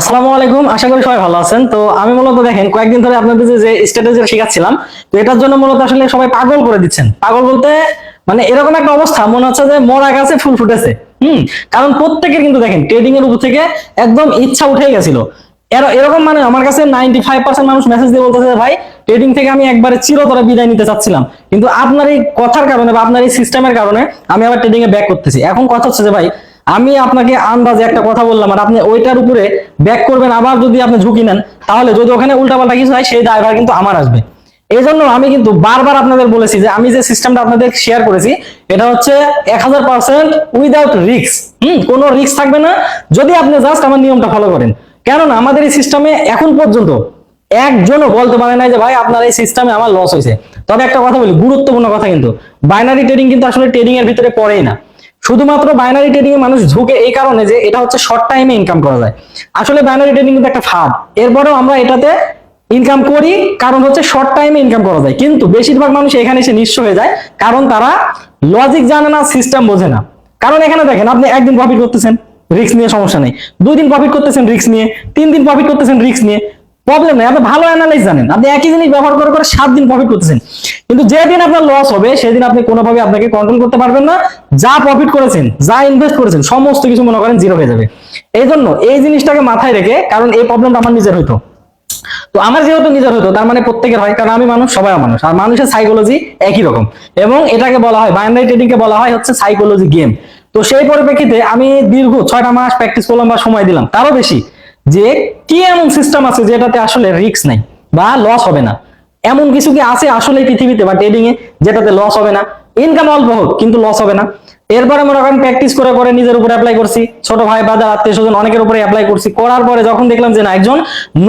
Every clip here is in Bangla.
আসসালামু আলাইকুম, আশা করি সবাই ভালো আছেন। তো আমি মূলত দেখেন, কয়েকদিন ধরে আপনাদের যে- স্ট্র্যাটেজি শেখাচ্ছিলাম, তো এটার জন্য মূলত আসলে সবাই পাগল করে দিচ্ছেন। পাগল বলতে মানে এরকম একটা অবস্থা, মনে হচ্ছে যে মরা গাছে ফুল ফুটেছে। হুম, কারণ প্রত্যেকের কিন্তু দেখেন ট্রেডিং এর উপর থেকে একদম ইচ্ছা উঠে গেছিল। এরকম মানে আমার কাছে নাইনটি ফাইভ পার্সেন্ট মানুষ মেসেজ দিয়ে বলতেছে ভাই ট্রেডিং থেকে আমি একবারে চিরতরে বিদায় নিতে চাচ্ছিলাম। কিন্তু আপনার এই কথার কারণে বা আপনার এই সিস্টেমের কারণে আমি আবার ট্রেডিং এ ব্যাক করতেছি। এখন কথা হচ্ছে যে, ভাই আমি আপনাকে আন্দাজে একটা কথা বললাম, আর আপনি ওইটার উপরে ব্যাক করবেন, আবার যদি আপনি ঝুঁকি নেন, তাহলে যদি ওখানে উল্টাপাল্টা কিছু হয়, সেই ড্রাইভার কিন্তু আমার আসবে। এই জন্য আমি কিন্তু বারবার আপনাদের বলেছি যে, আমি যে সিস্টেমটা আপনাদের শেয়ার করেছি, এটা হচ্ছে এক হাজার পার্সেন্ট উইদাউট রিক্স হম, কোনো রিস্ক থাকবে না, যদি আপনি জাস্ট আমার নিয়মটা ফলো করেন। কেননা, আমাদের এই সিস্টেমে এখন পর্যন্ত একজনও বলতে পারে নাই যে, ভাই, আপনার এই সিস্টেমে আমার লস হয়েছে। তবে একটা কথা বলি, গুরুত্বপূর্ণ কথা কিন্তু বাইনারি ট্রেডিং কিন্তু আসলে ট্রেডিং এর ভিতরে পড়েই না। শুধুমাত্র বাইনারি ট্রেডিং এ মানুষ ঝুঁকে এই কারণে যে এটা হচ্ছে শর্ট টাইমে ইনকাম করা যায়। আসলে বাইনারি ট্রেডিং কিন্তু একটা ফাঁদ। এরপরেও আমরা এটাতে ইনকাম করি, কারণ হচ্ছে শর্ট টাইমে ইনকাম করা যায়। কিন্তু বেশিরভাগ মানুষ এখানে এসে নিঃস্ব হয়ে যায়, কারণ তারা লজিক জানে না সিস্টেম বোঝে না। কারণ এখানে দেখেন, আপনি একদিন প্রফিট করতেছেন রিস্ক নিয়ে সমস্যা নেই। দুই দিন প্রফিট করতেছেন রিস্ক নিয়ে। তিন দিন প্রফিট করতেছেন রিস্ক নিয়ে। প্রবলেম নেই, আপনি ভালো অ্যানালাইজ জানেন। আপনি একই জিনিস ব্যবহার করে করে সাত দিন প্রফিট করতেছেন। কিন্তু যেদিন আপনার লস হবে, সেদিন আপনি কোনোভাবে আপনাকে কন্ট্রোল করতে পারবেন না। যা প্রফিট করেছেন, যা ইনভেস্ট করেছেন, সমস্ত কিছু মনে করেন জিরো হয়ে যাবে। এই জন্য এই জিনিসটাকে মাথায় রেখে, কারণ এই প্রবলেমটা আমার নিজের হইতো। তো আমার যেহেতু নিজের হতো তার মানে প্রত্যেকের হয়, কারণ আমি মানুষ, সবাই মানুষ আর মানুষের সাইকোলজি একই রকম। এবং এটাকে বলা হয় বাইনারি ট্রেডিং কে বলা হয় হচ্ছে সাইকোলজি গেম তো সেই পরিপ্রেক্ষিতে আমি দীর্ঘ ছয়টা মাস প্র্যাকটিস করলাম বা সময় দিলাম, তারও বেশি। যে কি এমন সিস্টেম আছে যেটাতে আসলে রিস্ক নাই বা লস হবে না? এমন কিছু কি আছে আসলে পৃথিবীতে বা ট্রেডিং এ যেটাতে লস হবে না? ইনকাম অল্প হোক, কিন্তু লস হবে না। এরপরে মনে করেন প্র্যাকটিস করে করে নিজের উপরে অ্যাপ্লাই করছি। ছোট ভাই বাজার আত্মীয় স্বজন অনেকের উপরে অ্যাপ্লাই করছি। করার পরে যখন দেখলাম যে না, একজন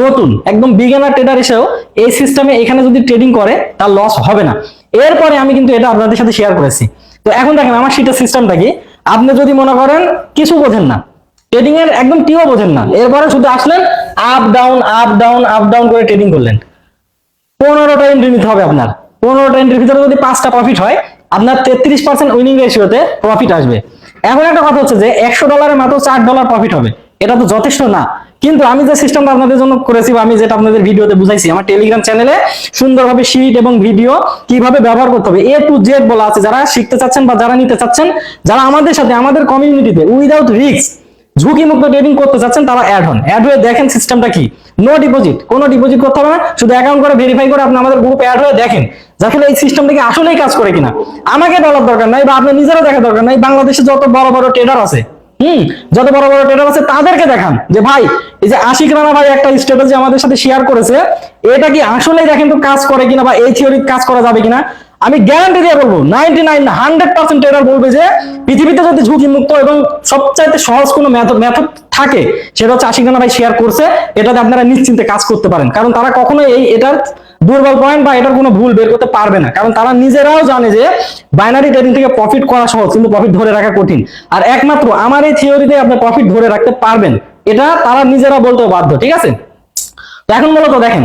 নতুন, একদম বিজ্ঞানার ট্রেডার হিসেবেও এই সিস্টেমে এখানে যদি ট্রেডিং করে, তার লস হবে না। এরপরে আমি কিন্তু এটা আপনাদের সাথে শেয়ার করেছি। তো এখন দেখেন, আমার সেটা সিস্টেমটা কি? আপনি যদি মনে করেন, কিছু বোঝেন না। ট্রেডিং এর একদম টিও বোঝেন না। এরপরে শুধু আসলেন up down up down up down করে ট্রেডিং করলেন। পনেরোটা এন্ট্রি নিতে হবে আপনার। পনেরোটা এন্ট্রির ভিতরে যদি পাঁচটা প্রফিট হয়, আপনার তেত্রিশ পার্সেন্ট উইনিং রেশিওতে প্রফিট আসবে। এখন একটা কথা হচ্ছে যে, একশো ডলারে মাত্র চার ডলার প্রফিট হবে। এটা তো যথেষ্ট না। কিন্তু আমি যে সিস্টেমটা আপনাদের জন্য করেছি বা আমি যেটা আপনাদের ভিডিওতে বুঝাইছি, আমার টেলিগ্রাম চ্যানেলে সুন্দরভাবে শিট এবং ভিডিও কীভাবে ব্যবহার করতে হবে এ টু জেড বলা আছে। যারা শিখতে চাচ্ছেন বা যারা নিতে চাচ্ছেন, যারা আমাদের সাথে, আমাদের কমিউনিটিতে উইদাউট রিস্ক ঝুঁকি মুক্ত ট্রেডিং করতে চাচ্ছেন তারা অ্যাড হন। অ্যাড হয়ে দেখেন সিস্টেমটা কি? নো ডিপোজিট কোনো ডিপোজিট করতে হবে না, শুধু অ্যাকাউন্ট করে ভেরিফাই করে আপনি আমাদের গ্রুপ অ্যাড হয়ে দেখেন, যাতে এই সিস্টেমটা কি আসলেই কাজ করে কিনা। আমাকে বলার দরকার নাই বা আপনার নিজেরও দেখা দরকার নাই, বাংলাদেশে যত বড় বড় ট্রেডার আছে, হুম, যত বড় বড় ট্রেডার আছে, তাদেরকে দেখান যে ভাই, এই যে আশিক রানা ভাই একটা স্ট্র্যাটেজি আমাদের সাথে শেয়ার করেছে, এটা কি আসলেই দেখেন তো কাজ করে কিনা বা এই থিওরি কাজ করা যাবে কিনা? আমি গ্যারান্টি দিয়ে বলব ninety nine hundred percent trader বলবে যে পৃথিবীতে যদি ঝুঁকি মুক্ত এবং সবচাইতে সহজ কোনো মেথড মেথড থাকে, সেটা হচ্ছে আশিকানা ভাই শেয়ার করছে, এটাতে আপনারা নিশ্চিন্তে কাজ করতে পারেন। কারণ তারা কখনো এই এটার দুর্বল পয়েন্ট বা এটার কোনো ভুল বের করতে পারবে না। কারণ তারা নিজেরাও জানে যে বাইনারি ট্রেডিং থেকে প্রফিট করা সহজ, কিন্তু প্রফিট ধরে রাখা কঠিন। আর একমাত্র আমার এই থিওরিতে আপনি প্রফিট ধরে রাখতে পারবেন। এটা তারা নিজেরা বলতেও বাধ্য, ঠিক আছে? এখন মূলত দেখেন,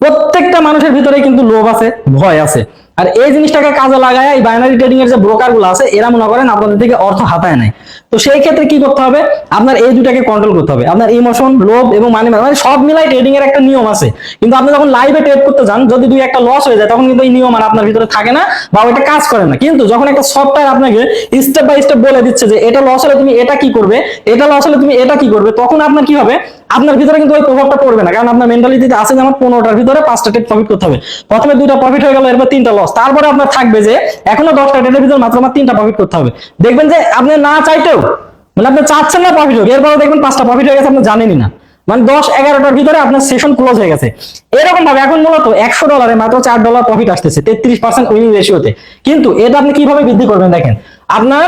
প্রত্যেকটা মানুষের ভিতরে কিন্তু লোভ আছে, ভয় আছে। আর এই জিনিসটাকে কাজে লাগায় এই বাইনারি ট্রেডিং এর যে ব্রোকারগুলো আছে, এরা মনে করেন আপনাদের থেকে অর্থ হাতায় নেয়। তো সেই ক্ষেত্রে কি করতে হবে? আপনার এই দুটাকে কন্ট্রোল করতে হবে। আপনার ইমোশন লোভ এবং মানি মানে সব মিলাই ট্রেডিং এর একটা নিয়ম আছে। কিন্তু আপনি যখন লাইভে ট্রেড করতে যান, যদি দুই একটা লস হয়ে যায়, তখন কিন্তু এই নিয়ম আর আপনার ভিতরে থাকে না বা ওইটা কাজ করে না। কিন্তু যখন একটা সফটওয়্যার আপনাকে স্টেপ বাই স্টেপ বলে দিচ্ছে যে এটা লস হলে তুমি এটা কি করবে, এটা লস হলে তুমি এটা কি করবে, তখন আপনার কি হবে? আপনার ভিতরে কিন্তু ওই প্রভাবটা পড়বে না। কারণ আপনার মেন্টালিটিতে আছে যে আমার পনেরোটার ভিতরে পাঁচটা ট্রেড প্রফিট করতে হবে। প্রথমে দুইটা প্রফিট হয়ে গেল, এরপর তিনটা লস তারপরে আপনার থাকবে যে এখনও দশটা ট্রেডের ভিতরে মাত্র আমার তিনটা প্রফিট করতে হবে। দেখবেন যে আপনি না চাইতেও মানে আপনি চাচ্ছেন না প্রফিট হোক এরপরে দেখবেন পাঁচটা প্রফিট হয়ে গেছে, আপনি জানেনই না। মানে দশ এগারোটার ভিতরে আপনার সেশন ক্লোজ হয়ে গেছে। এরকম ভাবে এখন মূলত একশো ডলারে মাত্র চার ডলার প্রফিট আসতেছে, তেত্রিশ পার্সেন্ট উইনিং রেশিওতে কিন্তু এটা আপনি কীভাবে বৃদ্ধি করবেন দেখেন, আপনার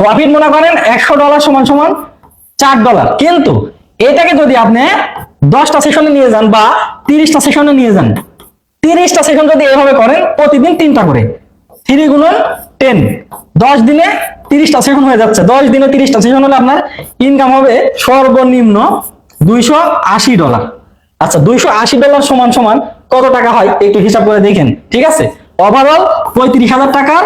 প্রফিট মনে করেন একশো ডলার সমান সমান চার ডলার কিন্তু এটাকে যদি আপনি দশটা সেশনে নিয়ে যান বা তিরিশটা সেশনে নিয়ে যান, তিরিশটা সেশন যদি এভাবে করেন, প্রতিদিন তিনটা করে। থ্রি গুণন টেন দশ দিনে তিরিশটা সেশন হয়ে যাচ্ছে। দশ দিনে তিরিশটা সেশন হলে আপনার ইনকাম হবে সর্বনিম্ন দুইশো আশি ডলার আচ্ছা দুইশো আশি ডলার সমান সমান কত টাকা হয় একটু হিসাব করে দেখেন, ঠিক আছে? ওভারঅল পঁয়ত্রিশ হাজার টাকার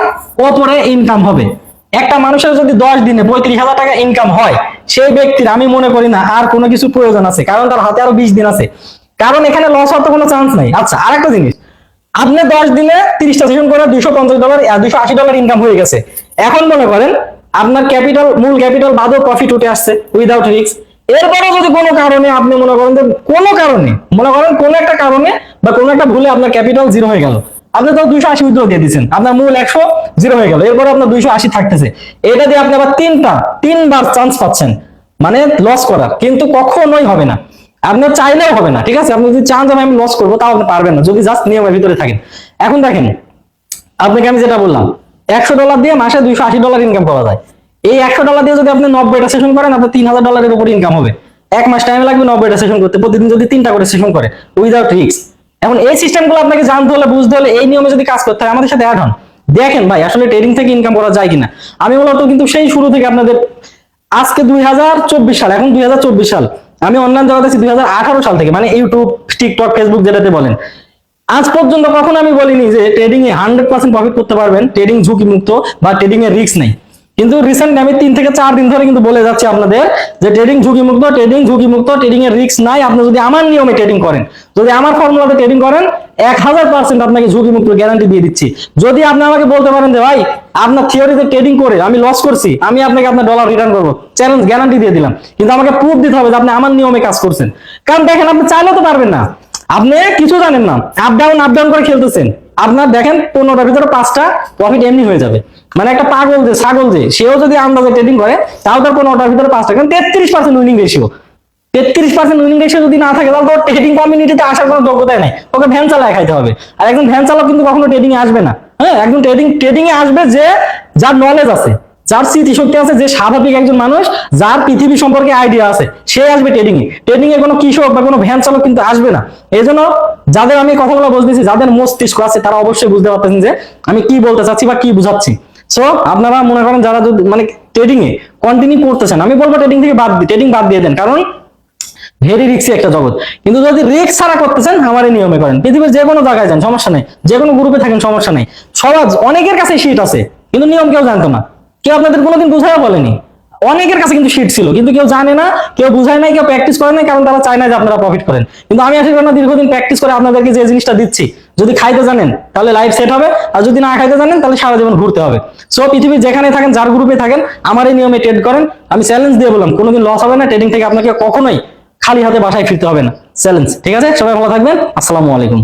ওপরে ইনকাম হবে। একটা মানুষের যদি দশ দিনে পঁয়ত্রিশ হাজার টাকা ইনকাম হয়, সেই ব্যক্তির আমি মনে করি না আর কোনো কিছু প্রয়োজন আছে, কারণ তার হাতে আরও বিশ দিন আছে। কারণ এখানে লস হওয়ার তো কোনো চান্স নাই। আচ্ছা আরেকটা জিনিস। আপনি দশ দিনে তিরিশটা সেশন করে দুইশো পঞ্চাশ ডলার দুইশো আশি ডলার ইনকাম হয়ে গেছে। এখন মনে করেন আপনার ক্যাপিটাল মূল ক্যাপিটাল বাদও প্রফিট উঠে আসছে উইদাউট রিস্ক এরপরে যদি কোনো কারণে আপনি মনে করেন যে কোনো কারণে, মনে করেন কোনো একটা কারণে বা কোনো একটা ভুলে আপনার ক্যাপিটাল জিরো হয়ে গেল আপনি তো দুইশো আশি উইথড্র দিয়ে দিচ্ছেন আপনার মূল একশো জিরো হয়ে গেল। এরপরে আপনার দুইশো আশি থাকতেছে। এটা দিয়ে আপনি আবার তিনটা, তিনবার চান্স পাচ্ছেন। মানে লস করার। কিন্তু কখনোই হবে না। আপনার চাইলেও হবে না, ঠিক আছে? আপনি যদি চান আমি লস করব, তাও আপনি পারবেন না। যদি জাস্ট নিয়মের ভিতরে থাকেন। এখন দেখেন, আপনাকে আমি যেটা বললাম, একশো ডলার দিয়ে মাসে দুইশো আশি ডলার ইনকাম করা যায়। এই একশো ডলার দিয়ে যদি আপনি নব্বইটা সেশন করেন, আপনার তিন হাজার ডলারের উপর ইনকাম হবে। এক মাস টাইম লাগবে নব্বইটা সেশন করতে। প্রতিদিন যদি তিনটা করে সেশন করে উইদাউট রিস্ক এখন এই সিস্টেমগুলো আপনাকে জানতে হলে, বুঝতে হলে এই নিয়মে যদি কাজ করতে হয়, আমাদের সাথে অ্যাড হন। দেখেন ভাই, আসলে ট্রেডিং থেকে ইনকাম করা যায় কিনা। আমি মূলত কিন্তু সেই শুরু থেকে আপনাদের আজকে দুই হাজার চব্বিশ সাল, এখন দুই হাজার চব্বিশ সাল। আমি অনলাইন জগতে আছি দুই হাজার আঠারো সাল থেকে মানে ইউটিউব টিকটক ফেসবুক যেটাতে বলেন। আজ পর্যন্ত কখনো আমি বলিনি যে ট্রেডিং এ হান্ড্রেড পার্সেন্ট প্রফিট করতে পারবেন ট্রেডিং ঝুঁকি মুক্ত বা ট্রেডিং এর রিস্ক নেই। কিন্তু রিসেন্ট আমি তিন থেকে চার দিন ধরে কিন্তু বলে যাচ্ছি আপনাদের যে ট্রেডিং ঝুঁকি মুক্ত ট্রেডিং ঝুঁকি মুক্ত ট্রেডিং এর রিস্ক নাই। আপনি যদি আমার নিয়মে ট্রেডিং করেন, যদি আমার ফর্মুলাতে ট্রেডিং করেন, এক হাজার পার্সেন্ট আপনাকে ঝুঁকি মুক্ত গ্যারান্টি দিয়ে দিচ্ছি। যদি আপনি আমাকে বলতে পারেন যে, ভাই, আপনার থিওরিতে ট্রেডিং করে আমি লস করছি, আমি আপনাকে আপনার ডলার রিটার্ন করব চ্যালেঞ্জ গ্যারান্টি দিয়ে দিলাম। কিন্তু আমাকে প্রুফ দিতে হবে যে আপনি আমার নিয়মে কাজ করছেন। কারণ দেখেন, আপনি চাইলেও তো পারবেন না। আপনি কিছু জানেন না। আপ ডাউন আপ ডাউন করে খেলতেছেন। আপনার দেখেন পনেরোটার ভিতরে পাঁচটা প্রফিট এমনি হয়ে যাবে। মানে একটা পাগল যে, ছাগল যে, সেও যদি আন্দাজে ট্রেডিং করে, তাও তার পনেরোটার ভিতরে পাঁচটা কারণ তেত্রিশ পার্সেন্ট উইনিং রেশিও তেত্রিশ পার্সেন্ট উইনিং রেশিও যদি না থাকে, তাহলে ট্রেডিং কমিউনিটিতে আসার কোনো যোগ্যতাই নাই। ওকে ভ্যান চালায় খাইতে হবে। আর একজন ভ্যান চালক কিন্তু কখনো ট্রেডিং আসবে না। হ্যাঁ একজন ট্রেডিং ট্রেডিং এ আসবে যে, যার নলেজ আছে, যার স্মৃতিশক্তি আছে, যে স্বাভাবিক একজন মানুষ, যার পৃথিবী সম্পর্কে আইডিয়া আছে, সে আসবে ট্রেডিং এ। ট্রেডিং এ কোনো কৃষক বা কোনো ভ্যান চালক কিন্তু আসবে না। এই জন্য যাদের আমি কথাগুলো বলতেছি যাদের মস্তিষ্ক আছে, তারা অবশ্যই বুঝতে পারতেছেন যে, আমি কি বলতে চাচ্ছি বা কি বুঝাচ্ছি। সো আপনারা মনে করেন যারা যদি মানে ট্রেডিং এ কন্টিনিউ করতেছেন, আমি বলব ট্রেডিং থেকে বাদ ট্রেডিং বাদ দিয়ে দেন, কারণ ভেরি রিক্সি একটা জগৎ। কিন্তু যদি রিক্স ছাড়া করতেছেন, আমার এই নিয়মে করেন। পৃথিবীর যে কোনো জায়গায় যান, সমস্যা নেই। যে কোনো গ্রুপে থাকেন, সমস্যা নেই। সমাজ, অনেকের কাছে শীট আছে, কিন্তু নিয়ম কেউ জানতো না। কেউ আপনাদের কোনোদিন বুঝাইও বলেনি। অনেকের কাছে কিন্তু শীট ছিল, কিন্তু কেউ জানে না, কেউ বুঝায় নাই, কেউ প্র্যাকটিস করে নাই, কারণ তারা চায় না যে আপনারা প্রফিট করেন। কিন্তু আমি আসলে দীর্ঘদিন প্র্যাকটিস করে আপনাদেরকে যে জিনিসটা দিচ্ছি যদি খাইতে জানেন, তাহলে লাইফ সেট হবে। আর যদি না খাইতে জানেন, তাহলে সারা জীবন ঘুরতে হবে। সো পৃথিবীর যেখানে থাকেন, যার গ্রুপে থাকেন, আমার এই নিয়মে ট্রেড করেন। আমি চ্যালেঞ্জ দিয়ে বললাম, কোনোদিন লস হবে না ট্রেডিং থেকে আপনাকে কখনোই খালি হাতে বাসায় ফিরতে হবে না। চ্যালেঞ্জ ঠিক আছে? সবাই ভালো থাকবেন। আসসালামু আলাইকুম।